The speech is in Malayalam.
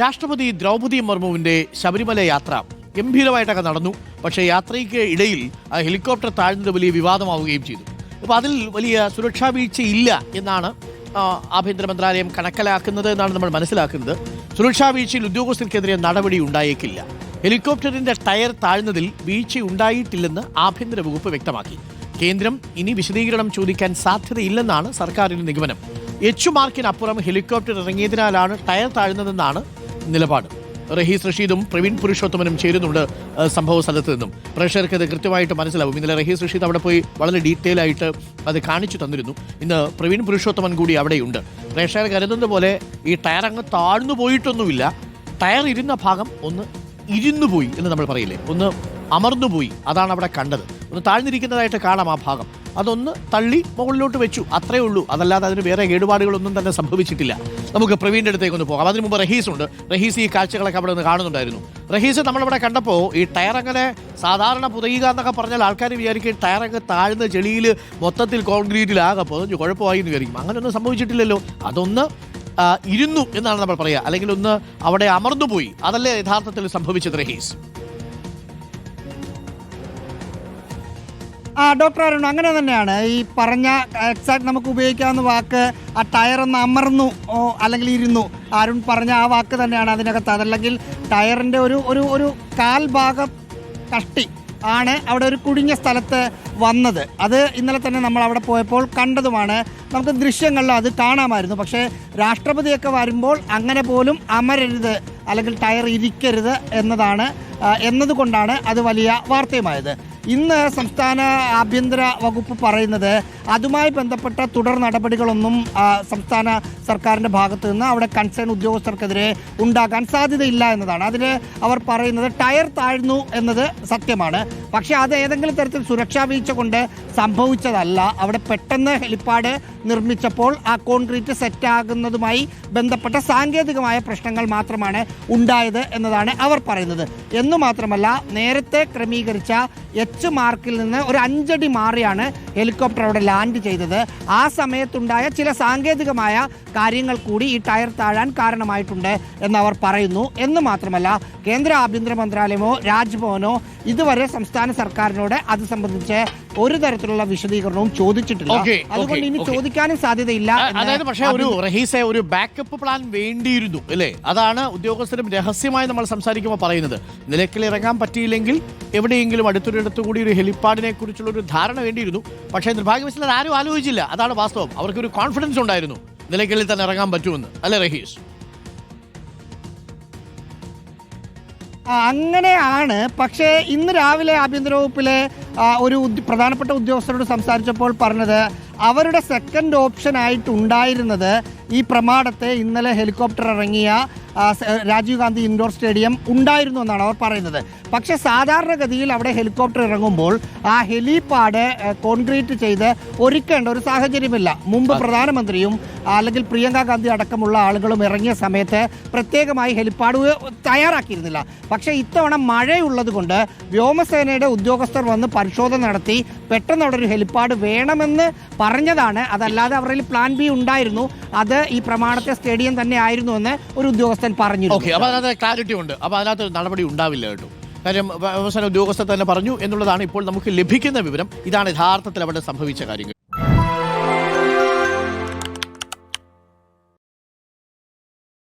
രാഷ്ട്രപതി ദ്രൗപദി മുർമുവിന്റെ ശബരിമല യാത്ര ഗംഭീരമായിട്ടൊക്കെ നടന്നു. പക്ഷേ യാത്രയ്ക്ക് ഇടയിൽ ഹെലികോപ്റ്റർ താഴ്ന്നത് വലിയ വിവാദമാവുകയും ചെയ്തു. അപ്പോൾ അതിൽ വലിയ സുരക്ഷാ വീഴ്ച ഇല്ല എന്നാണ് ആഭ്യന്തര മന്ത്രാലയം കണക്കലാക്കുന്നത് എന്നാണ് നമ്മൾ മനസ്സിലാക്കുന്നത്. സുരക്ഷാ വീഴ്ചയിൽ ഉദ്യോഗസ്ഥർക്കെതിരെ നടപടി ഉണ്ടായേക്കില്ല. ഹെലികോപ്റ്ററിന്റെ ടയർ താഴ്ന്നതിൽ വീഴ്ച ഉണ്ടായിട്ടില്ലെന്ന് ആഭ്യന്തര വകുപ്പ് വ്യക്തമാക്കി. കേന്ദ്രം ഇനി വിശദീകരണം ചോദിക്കാൻ സാധ്യതയില്ലെന്നാണ് സർക്കാരിന്റെ നിഗമനം. എച്ച് മാർക്കിനപ്പുറം ഹെലികോപ്റ്റർ ഇറങ്ങിയതിനാലാണ് ടയർ താഴ്ന്നതെന്നാണ് നിലപാട്. റഹീസ് റഷീദും പ്രവീൺ പുരുഷോത്തമനും ചേരുന്നുണ്ട് സംഭവ സ്ഥലത്ത് നിന്നും. പ്രേക്ഷകർക്ക് അത് കൃത്യമായിട്ട് മനസ്സിലാവും. ഇന്നലെ റഹീസ് റഷീദ് അവിടെ പോയി വളരെ ഡീറ്റെയിൽ ആയിട്ട് അത് കാണിച്ചു തന്നിരുന്നു. ഇന്ന് പ്രവീൺ പുരുഷോത്തമൻ കൂടി അവിടെയുണ്ട്. പ്രേക്ഷകർ കരുതുന്നത് പോലെ ഈ ടയർ അങ്ങ് താഴ്ന്നു പോയിട്ടൊന്നുമില്ല. ടയർ ഇരുന്ന ഭാഗം ഒന്ന് ഇരുന്നു പോയി എന്ന് നമ്മൾ പറയില്ലേ? ഒന്ന് അമർന്നുപോയി അതാണ് അവിടെ കണ്ടത്. ഒന്ന് താഴ്ന്നിരിക്കുന്നതായിട്ട് കാണാം ആ ഭാഗം. അതൊന്ന് തള്ളി മുകളിലോട്ട് വെച്ചു. അത്രേ ഉള്ളൂ. അതല്ലാതെ അതിന് വേറെ കേടുപാടുകളൊന്നും തന്നെ സംഭവിച്ചിട്ടില്ല. നമുക്ക് പ്രവീണിന്റെ അടുത്തേക്ക് ഒന്ന് പോകാം. അതിന് മുമ്പ് റഹീസ് ഉണ്ട്. റഹീസ് ഈ കാഴ്ചകളൊക്കെ അവിടെ നിന്ന് കാണുന്നുണ്ടായിരുന്നു. റഹീസ് നമ്മളിവിടെ കണ്ടപ്പോൾ ഈ ടയർ അങ്ങനെ സാധാരണ പുതയുക എന്നൊക്കെ പറഞ്ഞാൽ ആൾക്കാർ വിചാരിക്കും അങ്ങ് താഴ്ന്ന ചെളിയിൽ മൊത്തത്തിൽ കോൺക്രീറ്റിലാകെ പൊതിഞ്ഞ് കുഴപ്പമായി എന്ന് വിചാരിക്കും. അങ്ങനെയൊന്നും സംഭവിച്ചിട്ടില്ലല്ലോ. അതൊന്ന് ഇരുന്നു എന്നാണ് നമ്മൾ പറയുക. അല്ലെങ്കിൽ ഒന്ന് അവിടെ അമർന്നുപോയി. അതല്ലേ യഥാർത്ഥത്തിൽ സംഭവിച്ചത് റഹീസ്? ആ ഡോക്ടർ അരുൺ അങ്ങനെ തന്നെയാണ്. ഈ പറഞ്ഞ എക്സാക്ട് നമുക്ക് ഉപയോഗിക്കാവുന്ന വാക്ക് ആ ടയർ ഒന്ന് അമർന്നു അല്ലെങ്കിൽ ഇരുന്നു. അരുൺ പറഞ്ഞ ആ വാക്ക് തന്നെയാണ് അതിനകത്ത്. അതല്ലെങ്കിൽ ടയറിന്റെ ഒരു ഒരു ഒരു കാൽ ഭാഗം കഷ്ടി ആണ് അവിടെ ഒരു കുടുങ്ങിയ സ്ഥലത്ത് വന്നത്. അത് ഇന്നലെ തന്നെ നമ്മൾ അവിടെ പോയപ്പോൾ കണ്ടതുമാണ്. നമുക്ക് ദൃശ്യങ്ങളിൽ അത് കാണാമായിരുന്നു. പക്ഷേ രാഷ്ട്രപതിയൊക്കെ വരുമ്പോൾ അങ്ങനെ പോലും അമരരുത് അല്ലെങ്കിൽ ടയർ ഇരിക്കരുത് എന്നതാണ് എന്നതുകൊണ്ടാണ് അത് വലിയ വാർത്തയുമായത്. ഇന്ന് സംസ്ഥാന ആഭ്യന്തര വകുപ്പ് പറയുന്നത് അതുമായി ബന്ധപ്പെട്ട തുടർ നടപടികളൊന്നും സംസ്ഥാന സർക്കാരിന്റെ ഭാഗത്ത് നിന്ന് അവിടെ കൺസേൺ ഉദ്യോഗസ്ഥർക്കെതിരെ ഉണ്ടാകാൻ സാധ്യതയില്ല എന്നതാണ്. അതിൽ അവർ പറയുന്നത് ടയർ താഴ്ന്നു എന്നത് സത്യമാണ്. പക്ഷേ അത് ഏതെങ്കിലും തരത്തിൽ സുരക്ഷാ വീഴ്ച കൊണ്ട് സംഭവിച്ചതല്ല. അവിടെ പെട്ടെന്ന് ഹെലിപ്പാഡ് നിർമ്മിച്ചപ്പോൾ ആ കോൺക്രീറ്റ് സെറ്റാകുന്നതുമായി ബന്ധപ്പെട്ട സാങ്കേതികമായ പ്രശ്നങ്ങൾ മാത്രമാണ് ഉണ്ടായത് എന്നതാണ് അവർ പറയുന്നത്. എന്നു മാത്രമല്ല നേരത്തെ ക്രമീകരിച്ച എച്ച് മാർക്കിൽ നിന്ന് ഒരു അഞ്ചടി മാറിയാണ് ഹെലികോപ്റ്റർ അവിടെ ലാൻഡ് ചെയ്തത്. ആ സമയത്തുണ്ടായ ചില സാങ്കേതികമായ കാര്യങ്ങൾ കൂടി ഈ ടയർ താഴാൻ കാരണമായിട്ടുണ്ട് എന്ന് അവർ പറയുന്നു. എന്ന് മാത്രമല്ല കേന്ദ്ര ആഭ്യന്തര മന്ത്രാലയമോ രാജ്ഭവനോ ഇതുവരെ സംസ്ഥാന സർക്കാരിനോട് അത് സംബന്ധിച്ച് ഒരു തരത്തിലുള്ള വിശദീകരണവും ചോദിച്ചിട്ടില്ല. അതുകൊണ്ട് ഇനി ചോദിക്കാനും സാധ്യതയില്ല അതായത് പക്ഷേ ഒരു റഹീസെ ഒരു ബാക്കപ്പ് പ്ലാൻ വേണ്ടിയിരുന്നു അല്ലേ? അതാണ് ഉദ്യോഗസ്ഥരും രഹസ്യമായി നമ്മൾ സംസാരിക്കുമ്പോൾ പറയുന്നത്. നിലക്കിൽ ഇറങ്ങാൻ പറ്റിയില്ലെങ്കിൽ എവിടെയെങ്കിലും അടുത്തൊരിടത്തു കൂടി ഒരു ഹെലിപ്പാഡിനെ കുറിച്ചുള്ള ഒരു ധാരണ വേണ്ടിയിരുന്നു. പക്ഷേ നിർഭാഗ്യവശാൽ ആരും ആലോചിച്ചില്ല. അതാണ് വാസ്തവം. അവർക്ക് ഒരു കോൺഫിഡൻസ് ഉണ്ടായിരുന്നു. നിലയ്ക്കലിൽ തന്നെ ഇറങ്ങാൻ പറ്റുമെന്ന്. അല്ലേ റഹീസ്? അങ്ങനെയാണ്. പക്ഷേ ഇന്ന് രാവിലെ ആഭ്യന്തര വകുപ്പിലെ ഒരു പ്രധാനപ്പെട്ട ഉദ്യോഗസ്ഥരോട് സംസാരിച്ചപ്പോൾ പറഞ്ഞത് അവരുടെ സെക്കൻഡ് ഓപ്ഷൻ ആയിട്ട് ഉണ്ടായിരുന്നത് ഈ പ്രമാണത്തെ ഇന്നലെ ഹെലികോപ്റ്റർ ഇറങ്ങിയ രാജീവ് ഗാന്ധി ഇൻഡോർ സ്റ്റേഡിയം ഉണ്ടായിരുന്നു എന്നാണ് അവർ പറയുന്നത്. പക്ഷേ സാധാരണഗതിയിൽ അവിടെ ഹെലികോപ്റ്റർ ഇറങ്ങുമ്പോൾ ആ ഹെലിപാഡ് കോൺക്രീറ്റ് ചെയ്ത് ഒരുക്കേണ്ട ഒരു സാഹചര്യമില്ല. മുമ്പ് പ്രധാനമന്ത്രിയും അല്ലെങ്കിൽ പ്രിയങ്ക ഗാന്ധി അടക്കമുള്ള ആളുകളും ഇറങ്ങിയ സമയത്ത് പ്രത്യേകമായി ഹെലിപാഡ് തയ്യാറാക്കിയിരുന്നില്ല. പക്ഷേ ഇത്തവണ മഴയുള്ളത് കൊണ്ട് വ്യോമസേനയുടെ ഉദ്യോഗസ്ഥർ വന്ന് പരിശോധന നടത്തി പെട്ടെന്ന് അവിടെ ഒരു ഹെലിപാഡ് വേണമെന്ന് പറഞ്ഞതാണ്. അതല്ലാതെ അവരിൽ പ്ലാൻ ബി ഉണ്ടായിരുന്നു. അത് ഈ പ്രമാണത്തെ സ്റ്റേഡിയം തന്നെ ആയിരുന്നു എന്ന് ഒരു ഉദ്യോഗസ്ഥൻ പറഞ്ഞു ഓക്കെ അപ്പൊ അതിനകത്ത് ക്ലാരിറ്റി ഉണ്ട്. അപ്പൊ അതിനകത്ത് നടപടി ഉണ്ടാവില്ല കേട്ടോ. കാര്യം വ്യവസായ ഉദ്യോഗസ്ഥർ തന്നെ പറഞ്ഞു എന്നുള്ളതാണ് ഇപ്പോൾ നമുക്ക് ലഭിക്കുന്ന വിവരം. ഇതാണ് യഥാർത്ഥത്തിൽ അവിടെ സംഭവിച്ച കാര്യങ്ങൾ.